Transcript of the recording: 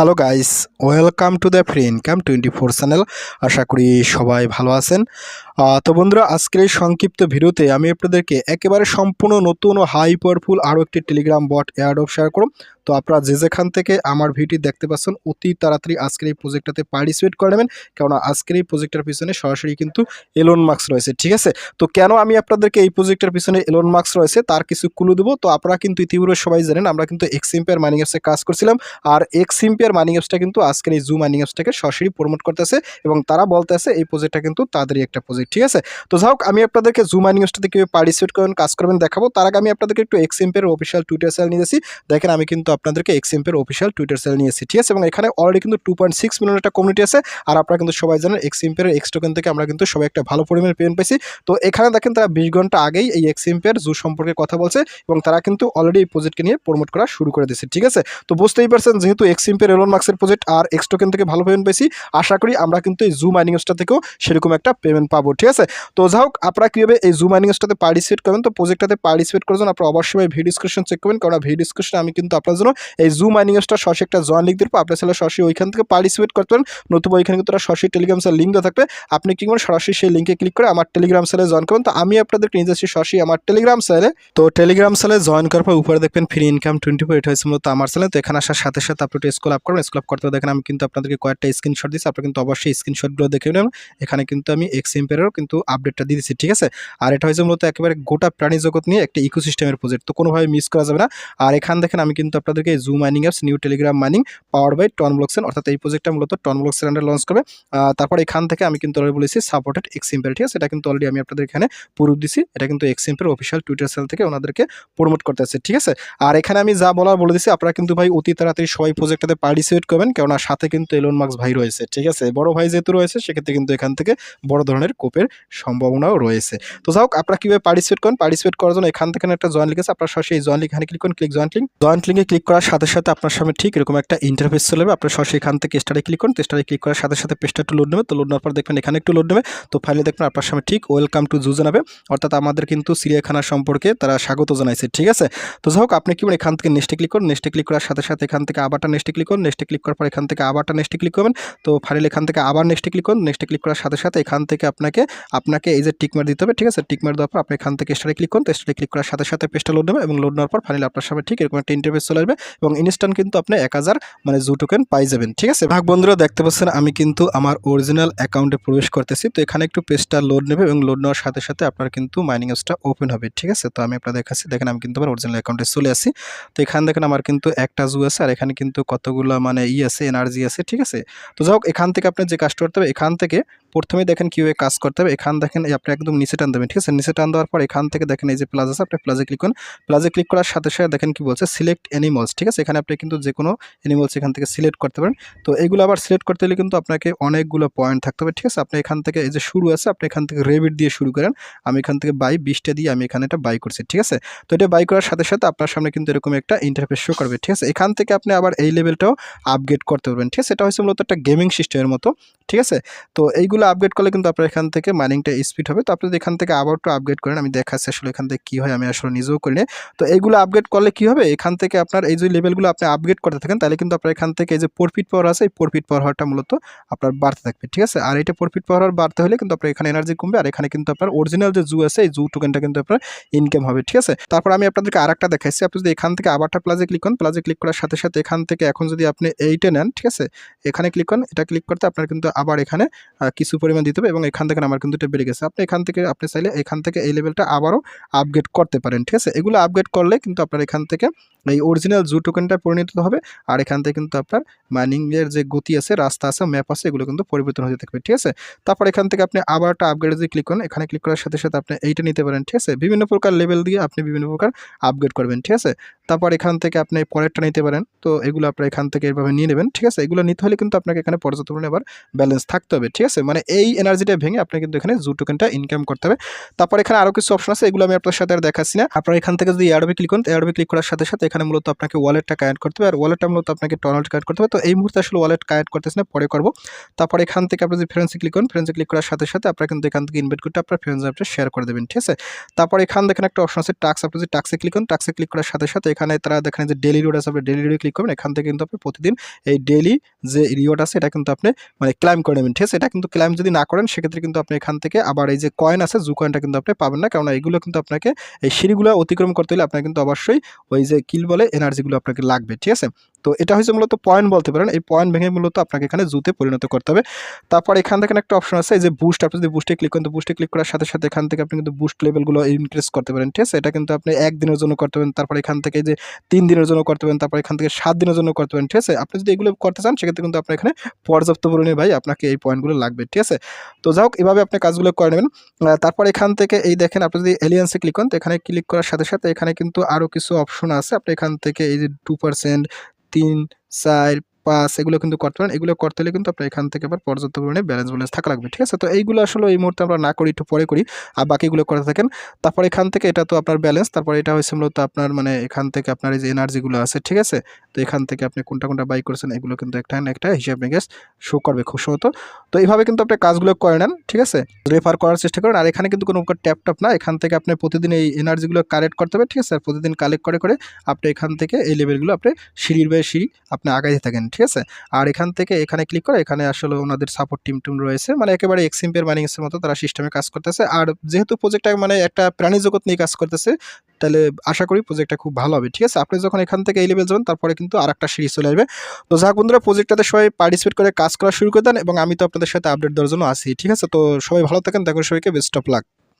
Hello guys, welcome to the free income twenty four channel. আশা করি সবাই ভালো আছেন। তো বন্ধুরা, আজকের এই সংক্ষিপ্ত ভিডিওতে আমি আপনাদেরকে একেবারে সম্পূর্ণ নতুন ও হাই পাওয়ারফুল আরও একটি টেলিগ্রাম বট এয়ারডপ শেয়ার করব। তো আপনারা যে যেখান থেকে আমার ভিডিও দেখতে পাচ্ছেন, অতি তাড়াতাড়ি আজকের এই প্রজেক্টটাতে পার্টিসিপেট করে নেবেন। কেননা আজকের এই প্রজেক্টের পিছনে সরাসরি কিন্তু এলোন মার্কস রয়েছে, ঠিক আছে? তো কেন আমি আপনাদেরকে এই প্রজেক্টের পিছনে এলোন মার্কস রয়েছে, তার কিছু ক্লু দেবো। তো আপনারা কিন্তু ইতিপূর্বে সবাই জানেন, আমরা কিন্তু এক্সিম্পের মাইনিং অ্যাপসে কাজ করছিলাম। আর এক্সিম্পের মাইনিং অ্যাপসটা কিন্তু আজকের এই জু মাইনিং অ্যাপসটাকে সরাসরি প্রমোট করতেছে এবং তারা বলতেছে এই প্রজেক্টটা কিন্তু তাদেরই একটা প্রজেক্ট ঠিক আছে? তো যাই হোক, আমি আপনাদেরকে জু মাইনিং অ্যাপসটাতে কীভাবে পার্টিসিপেট করবেন কাজ করবেন, দেখাবো। তার আগে আমি আপনাদেরকে একটু এক্সিম্পের অফিসিয়াল টুইটার সেল নিয়েছি দেখেন, আমি কিন্তু আপনাদেরকে এক্সিম্পের অফিসিয়াল টুইটার সেল নিয়েছি ঠিক আছে? এবং এখানে অলরেডি কিন্তু টু পয়েন্ট সিক্স মিলিয়ন একটা কমিউনিটি আছে। আর আপনারা কিন্তু সবাই জানেন এক্সিম্পের এক্স টোকেন থেকে আমরা কিন্তু সবাই একটা ভালো পরিমাণে পেমেন্ট পাইছি। তো এখানে দেখেন, তারা বিশ ঘণ্টা আগেই এই এক্সিম্পের জু সম্পর্কে কথা বলছে এবং তারা কিন্তু অলরেডি এই প্রজেক্টকে নিয়ে প্রমোট করা শুরু করে দিয়েছে, ঠিক আছে? তো বুঝতেই পারছেন, যেহেতু এক্সিম্পের এলন মার্কসের প্রজেক্ট আর এক্স টোকেন থেকে ভালো পেমেন্ট পেয়েছি। আশা করি আমরা কিন্তু এই জু মাইনিংসটা থেকেও সেরকম একটা পেমেন্ট পাবো, ঠিক আছে? তো যাই হোক, আপনারা কীভাবে এই জু মাইনিংসটাতে পার্টিসিপেট করবেন তো প্রজেক্টটাতে পার্টিসিপেট করার জন্য আপনারা অবশ্যই ভিডিও ডিসক্রিপশন চেক করবেন কারণ ভিডিও ডিসক্রিপশনে আমি কিন্তু আপনার জন্য এই জু মাইনিংসটা সরাসরি একটা জয়েন লিঙ্ক দেবো আপনার ছেলে সরাসরি ওইখান থেকে পার্টিসিপেট করতে পারেন, নতুবা ওইখানে কিন্তু তারা সরাসরি টেলিগ্রাম সেল লিঙ্ক দেওয়া থাকবে। আপনি কি করবেন, সরাসরি সেই লিঙ্কে ক্লিক করে আমার টেলিগ্রাম সেলে জয়েন করবেন। তো আমি আপনাদেরকে নিয়ে যাচ্ছি সরাসরি আমার টেলিগ্রাম সেলে তো টেলিগ্রাম সেলে জয়েন করার পর উপরে দেখবেন ফ্রি ইনকাম টোয়েন্টি ফোর এটা হয়েছে মূলত আমার সেলে তো এখানে আসার সাথে সাথে আপনি স্কুল আপ করবেন আপ করতে দেখেন আমি কিন্তু আপনাদেরকে কয়েকটা স্ক্রিনশট দিচ্ছি আপনি কিন্তু অবশ্যই স্ক্রিনশটগুলো দেখে নেবেন। এখানে কিন্তু আমি এক্স এম্পেয়ারও কিন্তু আপডেটটা দিয়ে দিচ্ছি ঠিক আছে? আর এটা হয়েছে মূলত একেবারে গোটা প্রাণী জগৎ নিয়ে একটা ইকোসিস্টেমের প্রজেক্ট তো কোনোভাবে মিস করা যাবে না। আর এখান দেখেন আমি কিন্তু আপনাদেরকে zoo mining apps new Telegram mining power by ton blockchain অর্থাৎ এই প্রজেক্টটা মূলত টন ব্লকসেন আন্ডার লঞ্চ করবে। তারপর এখান থেকে আমি কিন্তু অলরেডি বলেছি সাপোর্টেড এক্সিম্পেল ঠিক আছে? এটা কিন্তু অলরেডি আমি আপনাদের এখানে প্রুফ দিছি এটা কিন্তু এক্সিম্পেল অফিসিয়াল টুইটার সেল থেকে ওনাদেরকে প্রমোট করতে আছে, ঠিক আছে? আর এখানে আমি যা বলার বলে দিছি আপনারা কিন্তু ভাই অতি তাড়াতাড়ি সবাই প্রজেক্টটাতে পার্টিসিপেট করবেন, কেননা সাথে কিন্তু এলন মার্কস ভাই রয়েছে, ঠিক আছে? বড় ভাই যেহেতু রয়েছে, সেক্ষেত্রে কিন্তু এখান থেকে বড় ধরনের কোপের সম্ভাবনাও রয়েছে। তো যাই হোক, আপনারা কীভাবে পার্টিসিপেট করেন? পার্টিসিপেট করার জন্য এখান থেকে একটা জয়েন লিখেছে আপনার সরাসরি এই জয়েন্ট লিঙ্ক এখানে ক্লিক করুন ক্লিক জয়েন্ট লিঙ্ক জয়েন্ট লিঙ্কে ক্লিক করার সাথে সাথে আপনার সামনে ঠিক এরকম একটা ইন্টারফেস চলে যাবে, আপনার সরাসরি এখান থেকে স্টারে ক্লিক করুন স্টারে ক্লিক করার সাথে সাথে পেজটা একটু লোড নেবে, তো লোড নেওয়ার পর দেখবেন এখানে একটু লোড নেবে, তো ফাইলে দেখবেন আপনার সামনে ঠিক ওয়েলকাম টু জু জানাবে, অর্থাৎ আমাদের কিন্তু সিরিয়াখানা সম্পর্কে তারা স্বাগত জানাইছে, ঠিক আছে? তো যাই হোক, আপনি কি এখান থেকে নেক্সটে ক্লিক করুন নেক্সটে ক্লিক করার সাথে সাথে এখান থেকে আবারটা নেক্সটে ক্লিক করুন নেক্সটে ক্লিক করার পর এখান থেকে আবারটা নেক্সটে ক্লিক করবেন। তো ফাইল এখান থেকে আবার নেক্সটে ক্লিক করুন। নেক্সটে ক্লিক করার সাথে সাথে এখান থেকে আপনাকে আপনাকে এই যে টিকমার দিতে হবে, ঠিক আছে? টিকমার দেওয়ার পর আপনি এখান থেকে স্টারে ক্লিক করুন। তো স্টারে ক্লিক করার সাথে সাথে পেজটা লোড নেবে এবং লোড নেওয়ার পর ফাইনালি আপনার সামনে ঠিক এরকম একটা ইন্টারফেস চলে আসবে এবং ইনস্ট্যান্ট কিন্তু আপনি এক হাজার মানে জু টোকেন পাই যাবেন, ঠিক আছে? ভাগ বন্ধুরা, দেখতে পাচ্ছেন আমি কিন্তু আমার অরিজিনাল অ্যাকাউন্টে প্রবেশ করতেছি। তো এখানে একটু পেজটা লোড নেবে এবং লোড নেওয়ার সাথে সাথে আপনার কিন্তু মাইনিং অ্যাপসটা ওপেন হবে, ঠিক আছে? তো আমি আপনার দেখাচ্ছি দেখেন আমি কিন্তু আমার অরিজিনাল অ্যাকাউন্টে চলে আসি। তো এখানে দেখেন আমার কিন্তু একটা জু আছে আর এখানে কিন্তু কতগুলো মানে ই আছে এনার্জি আছে, ঠিক আছে? তো যাই হোক, এখান থেকে আপনি যে কাজটা করতে হবে, এখান থেকে প্রথমে দেখেন কীভাবে কাজ করতে হবে। এখান দেখেন আপনি একদম নিচে টান দেবেন, ঠিক আছে? নিচে টান দেওয়ার পর এখান থেকে দেখেন এই যে প্লাস আছে, আপনি প্লাজে ক্লিক করুন। প্লাজে ক্লিক করার সাথে সাথে দেখেন কি বলছে? সিলেক্ট অ্যানিমালস ঠিক আছে? এখানে আপনি কিন্তু যে কোনো অ্যানিমালস এখান থেকে সিলেক্ট করতে পারেন। তো এইগুলো আবার সিলেক্ট করতে হলে কিন্তু আপনাকে অনেকগুলো পয়েন্ট থাকতে হবে, ঠিক আছে? আপনি এখান থেকে এই যে শুরু আছে, আপনি এখান থেকে রেবিট দিয়ে শুরু করেন। আমি এখান থেকে বাই বিশটা দিয়ে আমি এখানে এটা বাই করছি, ঠিক আছে? তো এটা বাই করার সাথে সাথে আপনার সামনে কিন্তু এরকম একটা ইন্টারফেস শো করবে, ঠিক আছে? এখান থেকে আপনি আবার এই লেভেলটাও আপগ্রেড করতে পারবেন, ঠিক আছে? এটা হচ্ছে মূলত একটা গেমিং সিস্টেমের মতো, ঠিক আছে? তো এইগুলো আপগ্রেড করলে কিন্তু আপনার এখান থেকে মাইনিংটা স্পিড হবে। তো আপনি এখান থেকে আবার একটু আপগ্রেড করেন আমি দেখাচ্ছি আসলে এখান থেকে কী হয় আমি আসলে নিজেও করি না। তো এইগুলো আপগ্রেড করলে কি হবে? এখান থেকে আপনার এই যে লেভেলগুলো আপনি আপগ্রেড করতে থাকেন তাহলে কিন্তু আপনার এখান থেকে এই যে প্রফিট পাওয়ার আছে এই প্রফিট পাওয়ারটা মূলত আপনার বাড়তে থাকবে ঠিক আছে? আর এটা প্রফিট পাওয়ার বাড়তে হলে কিন্তু আপনার এখানে এনার্জি কমবে আর এখানে কিন্তু আপনার অরিজিনাল যে জু আছে এই জু টোকেনটা কিন্তু আপনার ইনকাম হবে ঠিক আছে? তারপর আমি আপনাদেরকে আরেকটা দেখাইছি আপনি যদি এখান থেকে আবারটা প্লাজে ক্লিক করেন প্লাজে ক্লিক করার সাথে সাথে এখান থেকে এখন যদি আপনি এইটা নেন ঠিক আছে? এখানে ক্লিক করেন এটা ক্লিক করতে আপনার কিন্তু আবার এখানে আহ, কিছু পরিমাণ দিতে হবে এবং এখান থেকে আমার কিন্তু এটা বেড়ে গেছে। আপনি এখান থেকে, আপনি চাইলে এখান থেকে এই লেভেলটা আবারও আপগ্রেড করতে পারেন, ঠিক আছে? এগুলো আপগ্রেড করলে কিন্তু আপনার এখান থেকে এই অরিজিনাল জু টোকেনটা পরিণত হবে আর এখান থেকে কিন্তু আপনার মাইনিংয়ের যে গতি আছে, রাস্তা আছে ম্যাপ আছে, এগুলো কিন্তু পরিবর্তন হতে থাকবে, ঠিক আছে? তারপর এখান থেকে আপনি আবার একটা আপগ্রেড যদি ক্লিক করেন, এখানে ক্লিক করার সাথে সাথে আপনি এইটা নিতে পারেন, ঠিক আছে? বিভিন্ন প্রকার লেভেল দিয়ে আপনি বিভিন্ন প্রকার আপগ্রেড করবেন, ঠিক আছে? তারপর এখান থেকে আপনি পরেরটা নিতে পারেন, তো এগুলো আপনার এখান থেকে এভাবে নিয়ে নেবেন, ঠিক আছে? এগুলো নিতে হলে কিন্তু আপনাকে এখানে পর্যাপ্ত পরিমাণে আবার ব্যালেন্স থাকতে হবে, ঠিক আছে? মানে মানে এই এনার্জিটা ভেঙে আপনি কিন্তু এখানে জু টোকেনটা ইনকাম করতে হবে। তারপর এখানে আরও কিছু অপশন আছে, এগুলো আমি আপনার সাথে আর দেখাচ্ছি না। আপনার এখান থেকে যদি এয়ারবে ক্লিক করেন এয়ারবে ক্লিক করার সাথে সাথে এখানে মূলত আপনাকে ওয়ালেটটা কানেক্ট করতে হবে। আর ওয়ালেটটা মূলত আপনাকে টনাল্ট কানেক্ট করতে হবে। তো এই মুহূর্তে আসলে ওয়ালেট কানেক্ট করতেছে না, পরে করব। তারপর এখান থেকে আপনি যদি ফ্রেন্ডসে ক্লিক করেন ফ্রেন্ডসে ক্লিক করার সাথে সাথে আপনারা কিন্তু এখান থেকে ইনভাইট করতে আপনার ফ্রেন্ডস আপনি শেয়ার করে দেবেন, ঠিক আছে? তারপর এখান দেখেন একটা অপশন আছে টাক্স আপনি যদি টাক্সে ক্লিক করেন টাক্সে ক্লিক করার সাথে সাথে এখানে তারা দেখেন যে ডেলি রিওয়ার্ড আছে, আপনি ডেলি রিওয়ার্ডে ক্লিক করবেন। এখান থেকে কিন্তু আপনি প্রতিদিন এই ডেলি যে রিওয়ার্ড আছে, এটা কিন্তু আপনি মানে ক্লাইম করে নেবেন, ঠিক আছে? এটা কিন্তু ক্লাইম যদি না করেন, সেক্ষেত্রে কিন্তু আপনি এখান থেকে আবার এই যে কয়েন আছে জু কয়েনটা কিন্তু আপনি পাবেন না। কারণ এইগুলো কিন্তু আপনাকে এই সিঁড়িগুলো অতিক্রম করতে হলে আপনার কিন্তু অবশ্যই ওই যে কিল বলে এনার্জিগুলো আপনাকে লাগবে ঠিক আছে? তো এটা হচ্ছে মূলত পয়েন্ট বলতে পারেন। এই পয়েন্ট ভেঙে মূলত আপনাকে এখানে জুতে পরিণত করতে হবে। তারপর এখান থেকে একটা অপশন আছে যে বুস্ট আপনি যদি বুস্টে ক্লিক করেন, তো বুস্টে ক্লিক করার সাথে সাথে এখান থেকে আপনি কিন্তু বুস্ট লেভেলগুলো ইনক্রিজ করতে পারেন, ঠিক আছে? এটা কিন্তু আপনি একদিনের জন্য করতে পারেন, তারপর এখান থেকে যে তিন দিনের জন্য করতে পারেন, তারপর এখান থেকে সাত দিনের জন্য করতে পারেন, ঠিক আছে? আপনি যদি এগুলো করতে চান, সেক্ষেত্রে কিন্তু আপনার এখানে পর্যাপ্ত পরিমাণে ভাই আপনাকে এই পয়েন্টগুলো লাগবে, ঠিক আছে? তো যাই হোক, এভাবে আপনি কাজগুলো করে নেবেন। তারপর এখান থেকে এই দেখেন, আপনি যদি এলিয়েন্সে ক্লিক করেন, তো এখানে ক্লিক করার সাথে সাথে এখানে কিন্তু আরও কিছু অপশন আছে। আপনি এখান থেকে এই যে টু পার্সেন্ট তিন চার পাঁচ এগুলো কিন্তু করতে পারেন। এগুলো করতে হলে কিন্তু আপনার এখান থেকে আবার পর্যাপ্ত পরিমাণে ব্যালেন্স ব্যালেন্স থাকা লাগবে, ঠিক আছে? তো এইগুলো আসলে এই মুহূর্তে আমরা না করি, একটু পরে করি, আর বাকিগুলো করে থাকেন। তারপর এখান থেকে এটা তো আপনার ব্যালেন্স তারপর এটা হচ্ছে মূলত আপনার মানে এখান থেকে আপনার এই যে এনার্জিগুলো আছে, ঠিক আছে? তো এখান থেকে আপনি কোনটা কোনটা বাই করেছেন, এগুলো কিন্তু একটা একটা হিসাব মেগেস শো করবে খুব সম্ভবত তো এইভাবে কিন্তু আপনি কাজগুলো করে নেন, ঠিক আছে? রেফার করার চেষ্টা করেন, আর এখানে কিন্তু কোনো ট্যাপ ট্যাপ না। এখান থেকে আপনি প্রতিদিন এই এনার্জিগুলো কালেক্ট করতে হবে, ঠিক আছে? প্রতিদিন কালেক্ট করে করে আপনি এখান থেকে এই লেভেলগুলো আপনি সিঁড়ির বাই সিঁড়ি আপনি আগাইতে থাকেন ঠিক আছে? আর এখান থেকে এখানে ক্লিক করে এখানে আসলে ওনাদের সাপোর্ট টিম টিম রয়েছে। মানে একেবারে এক্সিম্পের মাইনিংসের মতো তারা সিস্টেমে কাজ করতেছে। আর যেহেতু প্রজেক্টটা মানে একটা প্রাণী জগৎ নিয়ে কাজ করতেছে, তাহলে আশা করি প্রজেক্টটা খুব ভালো হবে। ঠিক আছে? আপনি যখন এখান থেকে এই লেভেল যাবেন, তারপরে কিন্তু আর একটা সিরিজ চলে আসবে। তো যাক বন্ধুরা প্রজেক্টটাতে সবাই পার্টিসিপেট করে কাজ করা শুরু করে দেন এবং আমি তো আপনাদের সাথে আপডেট দেওয়ার জন্য আসি ঠিক আছে? তো সবাই ভালো থাকেন। দেখো সবাইকে। Best of luck